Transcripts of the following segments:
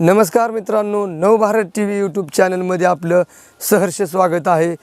नमस्कार मित्रांनो नवभारत T V YouTube चॅनलमध्ये आपलं सहर्ष स्वागत आहे.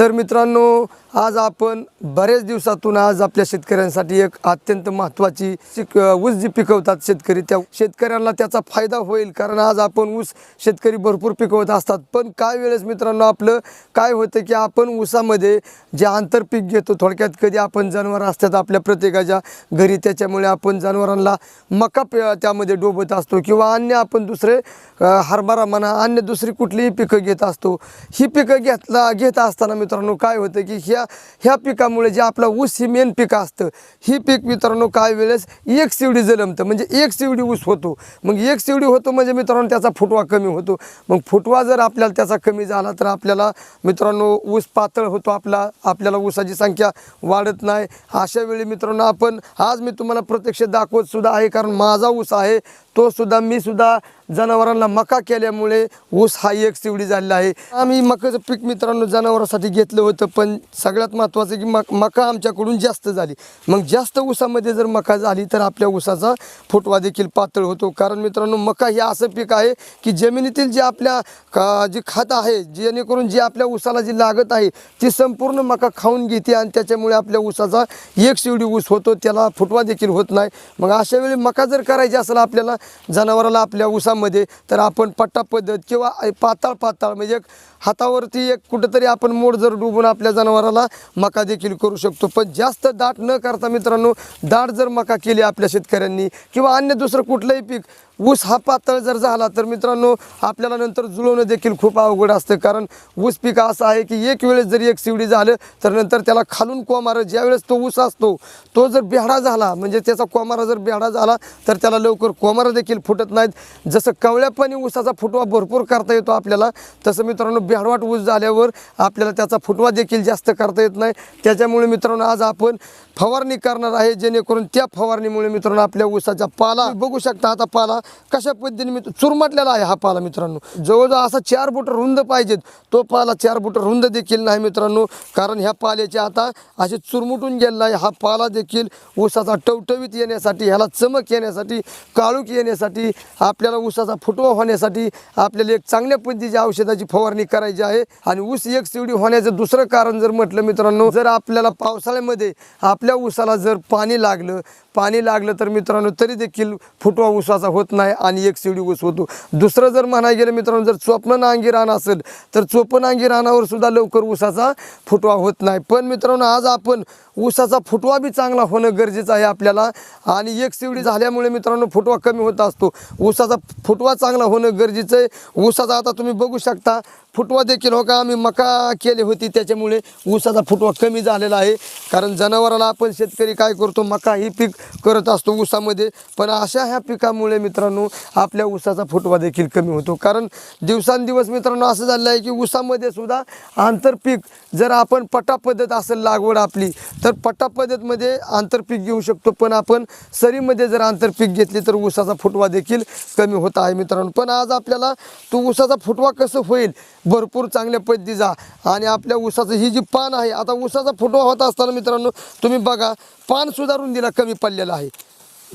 तर मित्रांनो आज आपण बऱ्याच दिवसातून आज आपल्या शेतकऱ्यांसाठी एक अत्यंत महत्त्वाची शिक ऊस जी पिकवतात शेतकरी त्या शेतकऱ्यांना त्याचा फायदा होईल कारण आज आपण ऊस शेतकरी भरपूर पिकवत असतात. पण काय वेळेस मित्रांनो आपलं काय होतं की आपण ऊसामध्ये जे आंतरपीक घेतो थोडक्यात कधी आपण जनावर असतात आपल्या प्रत्येकाच्या घरी त्याच्यामुळे आपण जनावरांना मका पे त्यामध्ये डोबत असतो किंवा अन्य आपण दुसरे हरभरा म्हणा अन्य दुसरी कुठलीही पिकं घेत असतो. ही पिकं घेतला घेत असताना मित्रांनो काय होतं की ह्या ह्या पिकामुळे जे आपला ऊस ही मेन पिकं असतं ही पीक मित्रांनो काय वेळेस एक शिवडी जलमतं. म्हणजे एक शिवडी ऊस होतो. मग एक शिवडी होतो म्हणजे मित्रांनो त्याचा फुटवा कमी होतो. मग फुटवा जर आपल्याला त्याचा कमी झाला तर आपल्याला मित्रांनो ऊस पातळ होतो आपला आपल्याला ऊसाची संख्या वाढत नाही. अशा वेळी मित्रांनो आपण आज मी तुम्हाला प्रत्यक्ष दाखवत सुद्धा आहे कारण माझा ऊस आहे तो सुद्धा मी सुद्धा जनावरांना मका केल्यामुळे ऊस हा एक शिवडी झालेला आहे. आम्ही मकाचं पीक मित्रांनो जनावरांसाठी घेतलं होतं पण सगळ्यात महत्त्वाचं की मक मका आमच्याकडून जास्त झाली. मग जास्त ऊसामध्ये जर मका झाली तर आपल्या ऊसाचा फुटवा देखील पातळ होतो. कारण मित्रांनो मका हे असं पीक आहे की जमिनीतील जे आपल्या का जी खत आहे जेणेकरून जी आपल्या ऊसाला जी लागत आहे ती संपूर्ण मका खाऊन घेते आणि त्याच्यामुळे आपल्या ऊसाचा एक शिवडी ऊस होतो त्याला फुटवा देखील होत नाही. मग अशा वेळी मका जर करायची असेल आपल्याला जनावराला आपल्या ऊसा मध्ये तर आपण पट्टा पद्धत किंवा पाताळ पाताळ म्हणजे एक हातावरती एक कुठंतरी आपण मोड जर डुबून आपल्या जनावराला मका देखील करू शकतो. पण जास्त दाट न करता मित्रांनो दाट जर मका केली आपल्या शेतकऱ्यांनी किंवा अन्य दुसरं कुठलंही पीक ऊस हा पातळ जर झाला तर मित्रांनो आपल्याला नंतर जुळवणं देखील खूप अवघड असतं. कारण ऊस पीक असं आहे की एक वेळेस जरी एक शिवडी झालं तर नंतर त्याला खालून कोमारा ज्यावेळेस तो ऊस असतो तो जर बेहडा झाला म्हणजे त्याचा कोमारा जर बेहडा झाला तर त्याला लवकर कोमारा देखील फुटत नाहीत. जसं कवळ्यापाणी ऊसाचा फुटवा भरपूर करता येतो आपल्याला तसं मित्रांनो बेहडवाट ऊस झाल्यावर आपल्याला त्याचा फुटवा देखील जास्त करता येत नाही. त्याच्यामुळे मित्रांनो आज आपण फवारणी करणार आहे जेणेकरून त्या फवारणीमुळे मित्रांनो आपल्या ऊसाचा पाला बघू शकता आता पाला कशा पद्धतीने मित्र चुरमटलेला आहे हा पाला मित्रांनो? जवळजवळ असा चार बोट रुंद पाहिजेत. तो पाला चार बोट रुंद देखील नाही मित्रांनो. कारण ह्या पाल्याचे आता असे चुरमुटून गेलेला आहे. हा पाला देखील ऊसाचा टवटवीत येण्यासाठी ह्याला चमक येण्यासाठी काळूक येण्यासाठी आपल्याला ऊसाचा फुटवा होण्यासाठी आपल्याला एक चांगल्या पद्धतीची औषधाची फवारणी करायची आहे. आणि ऊस एक शिवडी होण्याचं दुसरं कारण जर म्हटलं मित्रांनो जर आपल्याला पावसाळ्यामध्ये आपल्या ऊसाला जर पाणी लागलं पाणी लागलं तर मित्रांनो तरी देखील फुटवा ऊसाचा होत नाही आणि एक शिवडी ऊस होतो. दुसरं जर म्हणायला गेलं मित्रांनो जर चोपणं नांगी रान असेल तर चोपण नांगी रानावर सुद्धा लवकर ऊसाचा फुटवा होत नाही. पण मित्रांनो आज आपण ऊसाचा फुटवा बी चांगला होणं गरजेचं आहे आपल्याला. आणि एक शिवडी झाल्यामुळे मित्रांनो फुटवा कमी होत असतो. ऊसाचा फुटवा चांगला होणं गरजेचं आहे. ऊसाचा आता तुम्ही बघू शकता फुटवा देखील हो का आम्ही मका केली होती. त्याच्यामुळे ऊसाचा फुटवा कमी झालेला आहे. कारण जनावराला आपण शेतकरी काय करतो मका ही पीक करत असतो ऊसामध्ये. पण अशा ह्या पिकामुळे मित्रांनो आपल्या ऊसाचा फुटवा देखील कमी होतो. कारण दिवसांदिवस मित्रांनो असं झालेलं आहे की ऊसामध्ये सुद्धा आंतरपीक जर आपण पटापद्धत असेल लागवड आपली तर पट्टा पद्धतमध्ये आंतरपीक घेऊ शकतो. पण आपण सरीमध्ये जर आंतरपीक घेतली तर ऊसाचा फुटवा देखील कमी होत आहे मित्रांनो. पण आज आपल्याला तो ऊसाचा फुटवा कसं होईल? भरपूर चांगल्या पद्धतीचा आणि आपल्या ऊसाचं ही जी पान आहे आता ऊसाचा फुटवा होत असताना मित्रांनो तुम्ही बघा पान सुधारून दिला कमी पडलेलं आहे.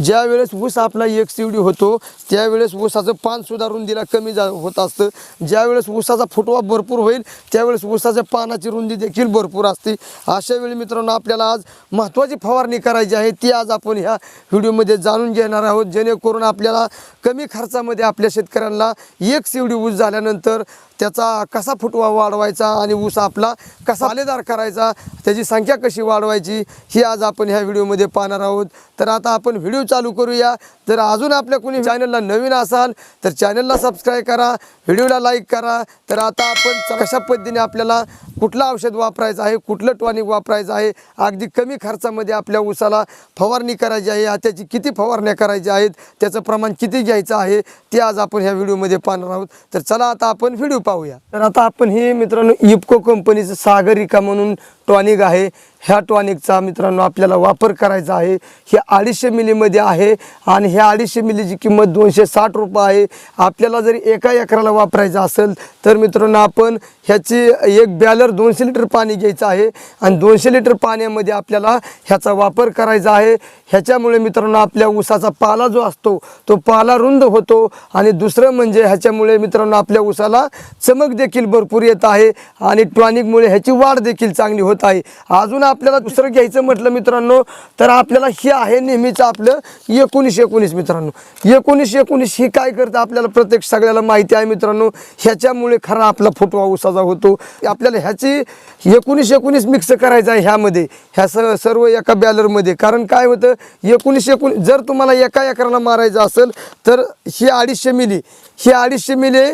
ज्या वेळेस ऊस आपला एक शिवडी होतो त्यावेळेस ऊसाचं पान सुधारून कमी जा होत असतं. ज्यावेळेस ऊसाचा फुटवा भरपूर होईल त्यावेळेस ऊसाच्या पानाची रुंदी देखील भरपूर असते. अशा वेळी मित्रांनो आपल्याला आज महत्त्वाची फवारणी करायची आहे ती आज आपण ह्या व्हिडिओमध्ये जाणून घेणार आहोत. जेणेकरून आपल्याला कमी खर्चामध्ये आपल्या शेतकऱ्यांना एक शिवडी ऊस झाल्यानंतर त्याचा कसा फुटवा वाढवायचा आणि ऊस आपला कसा आलेदार करायचा त्याची संख्या कशी वाढवायची ही आज आपण ह्या व्हिडिओमध्ये पाहणार आहोत. तर आता आपण व्हिडिओ चालू करूया. जर अजून आपल्या कोणी चॅनलला नवीन असाल तर चॅनलला सबस्क्राईब करा व्हिडिओला लाईक करा. तर आता आपण कशा पद्धतीने आपल्याला कुठलं औषध वापरायचं आहे कुठलं टॉनिक वापरायचं आहे अगदी कमी खर्चामध्ये आपल्या ऊसाला फवारणी करायची आहे त्याची किती फवारण्या करायच्या आहेत त्याचं प्रमाण किती घ्यायचं आहे ते आज आपण ह्या व्हिडिओमध्ये पाहणार आहोत. तर चला आता आपण व्हिडिओ पाहूया. तर आता आपण हे मित्रांनो इफको कंपनीचं सागरिका म्हणून टॉनिक आहे. ह्या टॉनिकचा मित्रांनो आपल्याला वापर करायचा आहे. हे अडीचशे मिलीमध्ये आहे आणि ह्या अडीचशे मिलीची किंमत दोनशे साठ रुपये आहे. आपल्याला जरी एका एकराला वापरायचं असेल तर मित्रांनो आपण ह्याची एक बॅलर दोनशे लिटर पाणी घ्यायचं आहे आणि दोनशे लिटर पाण्यामध्ये आपल्याला ह्याचा वापर करायचा आहे. ह्याच्यामुळे मित्रांनो आपल्या ऊसाचा पाला जो असतो तो पाला रुंद होतो आणि दुसरं म्हणजे ह्याच्यामुळे मित्रांनो आपल्या ऊसाला चमक देखील भरपूर येत आहे आणि टॉनिकमुळे ह्याची वाढ देखील चांगली होत आहे. अजून आपल्याला दुसरं घ्यायचं म्हटलं मित्रांनो तर आपल्याला हे आहे नेहमीचं आपलं एकोणीस एकोणीस मित्रांनो. एकोणीस एकोणीस ही काय करतं आपल्याला प्रत्येक सगळ्याला माहिती आहे मित्रांनो. ह्याच्यामुळे खरा आपला फुटवा उसाचा होतो. आपल्याला ह्याची एकोणीस एकोणीस मिक्स करायचं आहे ह्यामध्ये ह्या स सर्व एका बॅलरमध्ये. कारण काय होतं एकोणीस एकोणीस जर तुम्हाला एका एकराला मारायचं असेल तर ही अडीचशे मिली ही अडीचशे मिले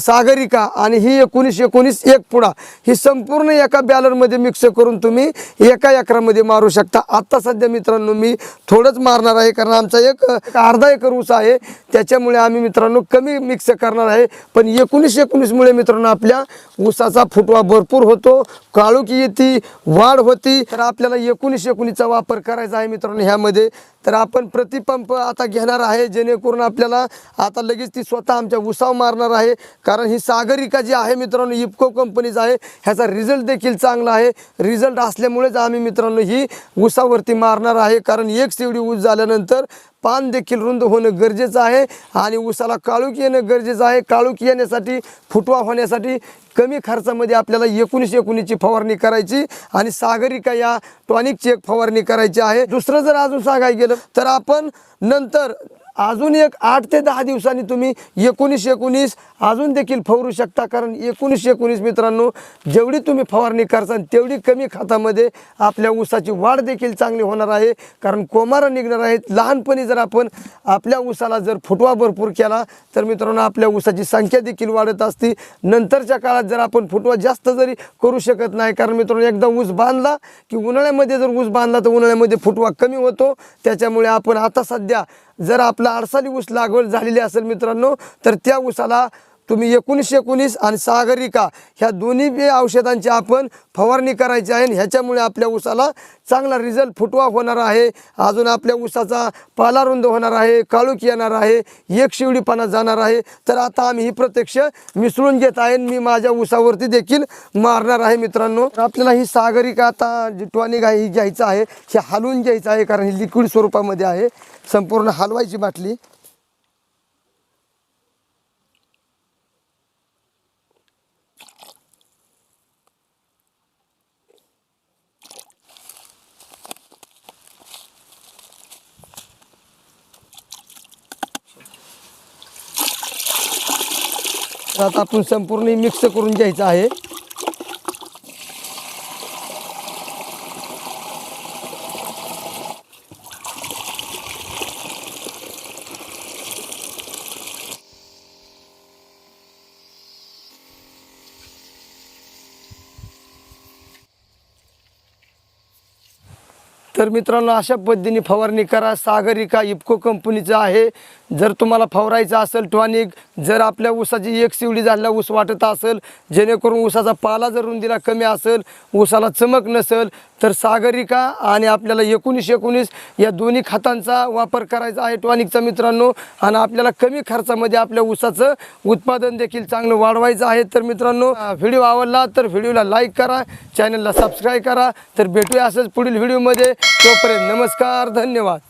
सागरिका आणि ही एकोणीस एकोणीस एक पुडा ही संपूर्ण एका बॅलरमध्ये मिक्स करून तुम्ही एका एकरामध्ये मारू शकता. आत्ता सध्या मित्रांनो मी थोडंच मारणार आहे कारण आमचा एक एक अर्धा एकर ऊस आहे. त्याच्यामुळे आम्ही मित्रांनो कमी मिक्स करणार आहे. पण एकोणीस एकोणीसमुळे मित्रांनो आपल्या ऊसाचा फुटवा भरपूर होतो. काळुकी येते वाढ होती. तर आपल्याला एकोणीस एकोणीसचा वापर करायचा आहे मित्रांनो ह्यामध्ये. तर आपण प्रतिपंप आता घेणार आहे जेणेकरून आपल्याला आता लगेच ती स्वतः आमच्या उसाव मारणार आहे. कारण ही सागरिका जी आहे मित्रांनो इफको कंपनीचा आहे ह्याचा रिझल्ट देखील चांगला आहे. रिझल्ट असल्यामुळेच आम्ही मित्रांनो ही उसावरती मारणार आहे. कारण एक शेवडी ऊस झाल्यानंतर पान देखील रुंद होणं गरजेचं आहे आणि उसाला काळूक येणं गरजेचं आहे. काळूक येण्यासाठी फुटवा होण्यासाठी कमी खर्चामध्ये आपल्याला एकोणीस एकोणीसची फवारणी करायची आणि सागरिका या टॉनिकची एक फवारणी करायची आहे. दुसरं जर अजून सांगायला गेलं तर आपण नंतर अजून एक आठ ते दहा दिवसांनी तुम्ही एकोणीस एकोणीस अजून देखील फवारू शकता. कारण एकोणीस एकोणीस मित्रांनो जेवढी तुम्ही फवारणी करसान तेवढी कमी खतामध्ये आपल्या ऊसाची वाढ देखील चांगली होणार आहे. कारण कोमारा निघणार आहेत. लहानपणी जर आपण आपल्या ऊसाला जर फुटवा भरपूर केला तर मित्रांनो आपल्या ऊसाची संख्या देखील वाढत असते. नंतरच्या काळात जर आपण फुटवा जास्त जरी करू शकत नाही कारण मित्रांनो एकदा ऊस बांधला की उन्हाळ्यामध्ये जर ऊस बांधला तर उन्हाळ्यामध्ये फुटवा कमी होतो. त्याच्यामुळे आपण आता सध्या जर आपला अडसाली ऊस लागवड झालेली असेल मित्रांनो तर त्या ऊसाला तुम्ही एकोणीसशे एकोणीस आणि सागरिका ह्या दोन्ही बी औषधांची आपण फवारणी करायची आहे आणि ह्याच्यामुळे आपल्या ऊसाला चांगला रिझल्ट फुटवा होणार आहे. अजून आपल्या ऊसाचा पाला रुंद होणार आहे काळूक येणार आहे एक शिवडीपणा जाणार आहे. तर आता आम्ही ही प्रत्यक्ष मिसळून घेत आहे आणि मी माझ्या ऊसावरती देखील मारणार आहे मित्रांनो. आपल्याला ही सागरिका आता जी टॉनिक ही घ्यायचं आहे हे हलवून घ्यायचं आहे कारण ही लिक्विड स्वरूपामध्ये आहे. संपूर्ण हलवायची बाटली. तर आता आपण संपूर्ण मिक्स करून घ्यायचं आहे. तर मित्रांनो अशा पद्धतीने फवारणी करा. सागरिका इफको कंपनीचं आहे. जर तुम्हाला फवारायचं असेल टॉनिक जर आपल्या ऊसाची एक शिवडी झालेला ऊस वाटत असेल जेणेकरून ऊसाचा पाला जर रुंदीला कमी असेल ऊसाला चमक नसेल तर सागरिका आणि आपल्याला एकोणीस एकोणीस या दोन्ही खतांचा वापर करायचा आहे टॉनिकचा मित्रांनो. आणि आपल्याला कमी खर्चामध्ये आपल्या ऊसाचं उत्पादन देखील चांगलं वाढवायचं आहे. तर मित्रांनो व्हिडिओ आवडला तर व्हिडिओला लाईक करा चॅनलला सबस्क्राईब करा. तर भेटूया असंच पुढील व्हिडिओमध्ये. तोपर्यंत नमस्कार धन्यवाद.